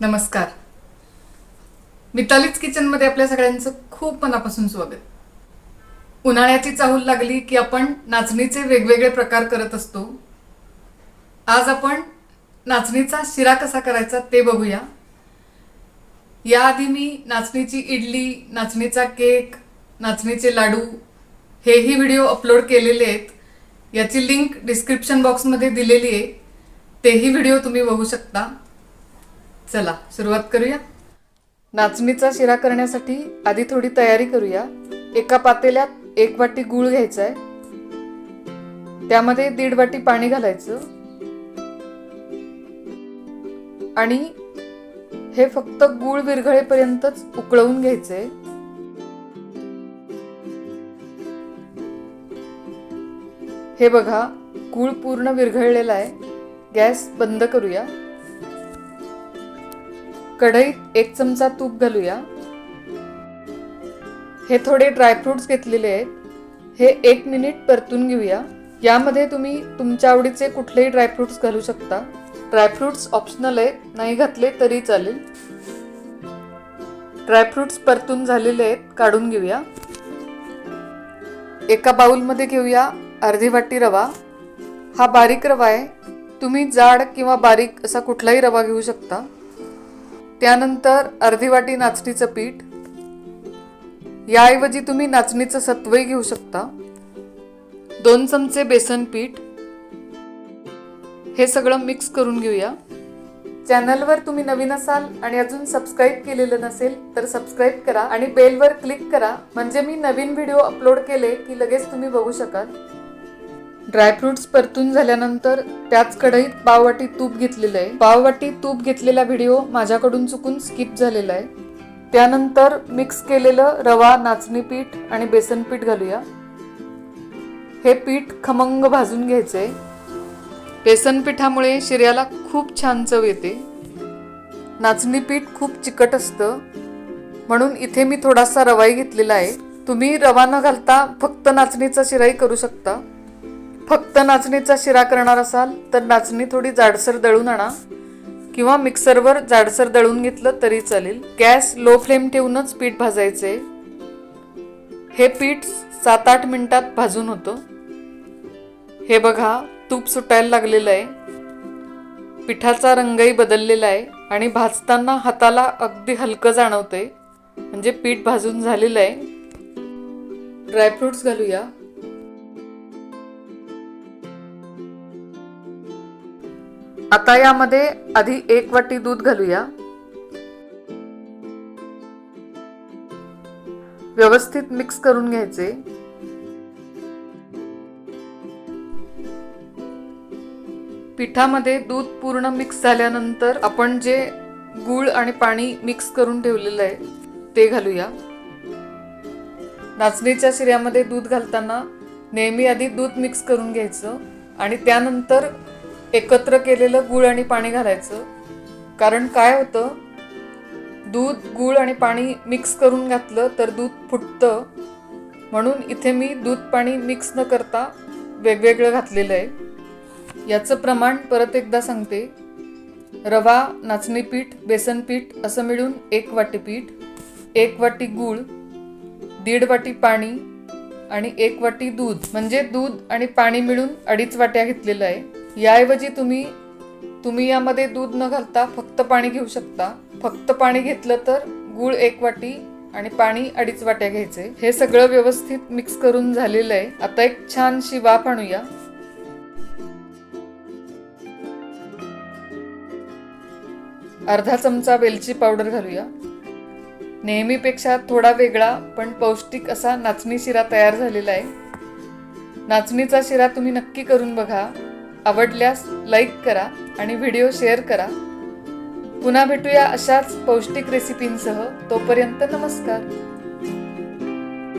नमस्कार. मितालीच किचनमध्ये आपल्या सगळ्यांचं खूप मनापासून स्वागत. उन्हाळ्याची चाहूल लागली की आपण नाचणीचे वेगवेगळे प्रकार करत असतो. आज आपण नाचणीचा शिरा कसा करायचा ते बघूया. याआधी मी नाचणीची इडली नाचणीचा केक नाचणीचे लाडू हेही व्हिडिओ अपलोड केलेले आहेत. याची लिंक डिस्क्रिप्शन बॉक्समध्ये दिलेली आहे. तेही व्हिडिओ तुम्ही बघू शकता. चला सुरुवात करूया. नाचणीचा शिरा करण्यासाठी आधी थोडी तयारी करूया. एका पातेल्यात एक वाटी गूळ घ्यायचा आहे त्यामध्ये दीड वाटी पाणी घालायचं. आणि हे फक्त गूळ विरघळेपर्यंतच उकळवून घ्यायचंय. हे बघा गूळ पूर्ण विरघळलेला आहे. गॅस बंद करूया. कढईत एक चमचा तूप घालूया. हे थोडे ड्रायफ्रुट्स घेतलेले आहेत. हे एक मिनिट परतून घेऊया. यामध्ये तुम्ही तुमच्या आवडीचे कुठलेही ड्रायफ्रुट्स घालू शकता. ड्रायफ्रुट्स ऑप्शनल आहेत. नाही घातले तरी चालेल. ड्रायफ्रुट्स परतून झालेले आहेत. काढून घेऊया. एका बाउलमध्ये घेऊया अर्धी वाटी रवा. हा बारीक रवा आहे. तुम्ही जाड किंवा बारीक असा कुठलाही रवा घेऊ शकता. त्यानंतर अर्धी वाटी नाचणीचं पीठ. याऐवजी तुम्ही नाचणीचं सत्वही घेऊ शकता. दोन चमचे बेसन पीठ. हे सगळं मिक्स करून घेऊया. चॅनलवर तुम्ही नवीन असाल आणि अजून सबस्क्राईब केलेलं नसेल तर सबस्क्राईब करा आणि बेलवर क्लिक करा. म्हणजे मी नवीन व्हिडिओ अपलोड केले की लगेच तुम्ही बघू शकाल. ड्रायफ्रुट्स परतून झाल्यानंतर त्याच कढईत पाववाटी तूप घेतलेलं आहे. पाववाटी तूप घेतलेला व्हिडिओ माझ्याकडून चुकून स्किप झालेला आहे. त्यानंतर मिक्स केलेलं रवा नाचणी पीठ आणि बेसन पीठ घालूया. हे पीठ खमंग भाजून घ्यायचे बेसन पिठामुळे शिर्याला खूप छान चव येते. नाचणी पीठ खूप चिकट असतं. म्हणून इथे मी थोडासा रवाई घेतलेला आहे. तुम्ही रवा न घालता फक्त नाचणीचा शिराई करू शकता. फक्त नाचणीचा शिरा करणार असाल तर नाचणी थोडी जाडसर दळून आणा. किंवा मिक्सरवर जाडसर दळून घेतलं तरी चालेल. गॅस लो फ्लेम ठेवूनच पीठ भाजायचे हे पीठ सात आठ मिनिटात भाजून होतं. हे बघा तूप सुटायला लागलेलं आहे. पिठाचा रंगही बदललेला आहे आणि भाजताना हाताला अगदी हलकं जाणवतंय. म्हणजे पीठ भाजून झालेलं आहे. ड्रायफ्रुट्स घालूया. आता यामध्ये आधी एक वाटी दूध घालूया. व्यवस्थित मिक्स करून घ्यायचे. पिठामध्ये दूध पूर्ण मिक्स झाल्यानंतर आपण जे गूळ आणि पाणी मिक्स करून ठेवलेलं आहे ते घालूया. नाचणीच्या शिऱ्यामध्ये दूध घालताना नेहमी आधी दूध मिक्स करून घ्यायचं आणि त्यानंतर एकत्र केलेलं गूळ आणि पाणी घालायचं. कारण काय होतं? दूध गूळ आणि पाणी मिक्स करून घातलं तर दूध फुटतं. म्हणून इथे मी दूध पाणी मिक्स न करता वेगवेगळं घातलेलं आहे. याचं प्रमाण परत एकदा सांगते. रवा नाचणी पीठ बेसन पीठ असं मिळून एक वाटी पीठ एक वाटी गूळ दीड वाटी पाणी आणि एक वाटी दूध. म्हणजे दूध आणि पाणी मिळून अडीच वाट्या घेतलेलं आहे. याऐवजी तुम्ही तुम्ही यामध्ये दूध न घालता फक्त पाणी घेऊ शकता. फक्त पाणी घेतलं तर गूळ एक वाटी आणि पाणी अडीच वाट्या घ्यायचे. हे सगळं व्यवस्थित मिक्स करून झालेलं आहे. आता एक छानशी वाफ आणूया. अर्धा चमचा वेलची पावडर घालूया. नेहमीपेक्षा थोडा वेगळा पण पौष्टिक असा नाचणी शिरा तयार झालेला आहे. नाचणीचा शिरा तुम्ही नक्की करून बघा. आवडल्यास लाईक करा आणि व्हिडिओ शेअर करा. पुन्हा भेटूया अशाच पौष्टिक रेसिपींसह तोपर्यंत नमस्कार.